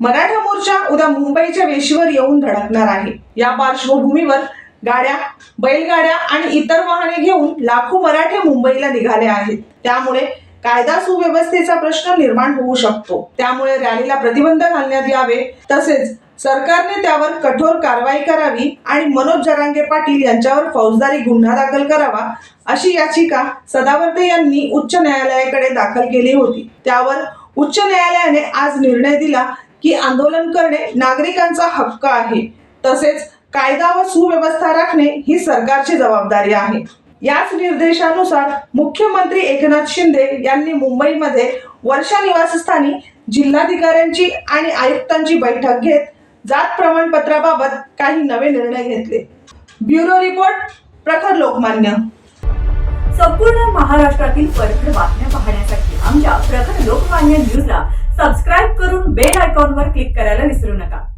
मराठा मोर्चा उद्या मुंबईच्या वेशीवर येऊन धडकणार आहे. या पार्श्वभूमीवर गाड्या बैलगाड्या आणि इतर वाहने घेऊन लाखो मराठे मुंबईला निघाले आहेत. त्यामुळे कायदा सुव्यवस्थेचा प्रश्न निर्माण होऊ शकतो. त्यामुळे रॅलीला प्रतिबंध घालण्यात यावे. तसेच सरकारने त्यावर कठोर कारवाई करावी आणि मनोज जरांगे पाटील यांच्यावर फौजदारी गुन्हा दाखल करावा अशी याचिका सदावर्ते यांनी उच्च न्यायालयाकडे दाखल केली होती. त्यावर उच्च न्यायालयाने आज निर्णय दिला की आंदोलन करणे नागरिकांचा हक्क आहे. तसेच कायदा व सुव्यवस्था राखणे ही सरकारची जबाबदारी आहे. याच निर्देशानुसार मुख्यमंत्री एकनाथ शिंदे यांनी मुंबईमध्ये वर्षा निवासस्थानी जिल्हाधिकाऱ्यांची आणि आयुक्तांची बैठक घेत जात प्रमाणपत्राबाबत काही नवे निर्णय घेतले. ब्युरो रिपोर्ट प्रखर लोकमान्य. संपूर्ण महाराष्ट्रातील परखड बातम्या पाहण्यासाठी आमच्या प्रखर लोकमान्य न्यूजला सबस्क्राईब करून बेल आयकॉनवर क्लिक करायला विसरू नका.